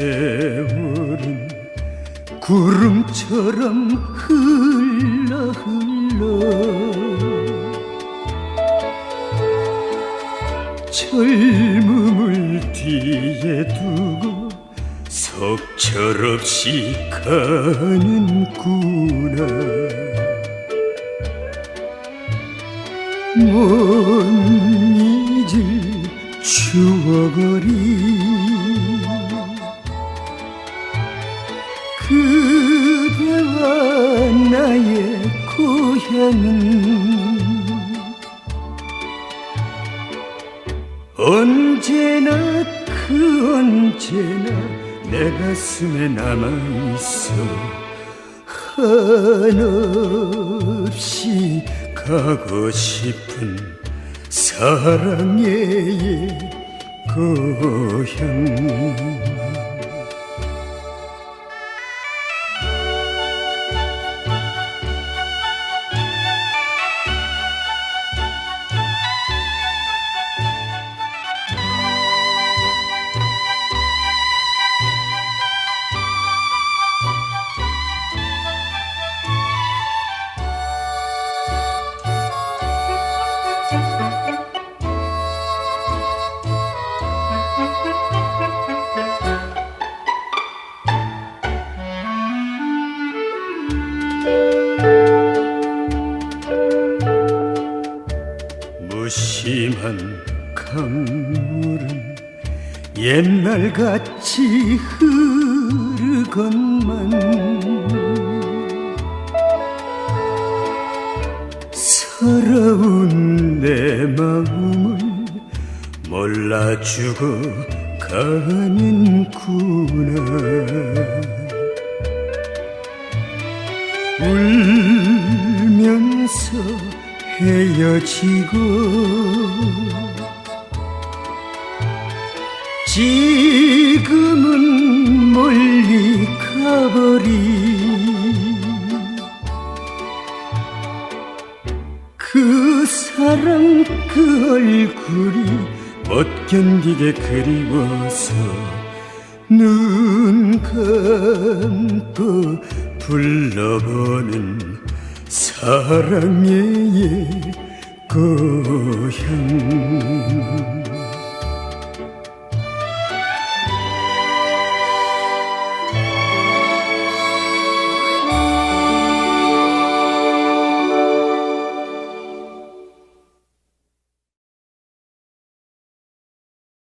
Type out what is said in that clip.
세월은 구름처럼 흘러 흘러 젊음을 뒤에 두고 속절없이 가는구나. 못 잊을 추억거리 그대와 나의 고향은 언제나 그 언제나 내 가슴에 남아있어. 한없이 가고 싶은 사랑의 고향 무심한 강물은 옛날같이 흐르건만. 서러운 내 마음을 몰라주고 가는구나. 울면서 헤어지고 지금은 멀리 가버린 그 사랑 그 얼굴이 못 견디게 그리워서 눈 감고 불러보는 사랑의 고향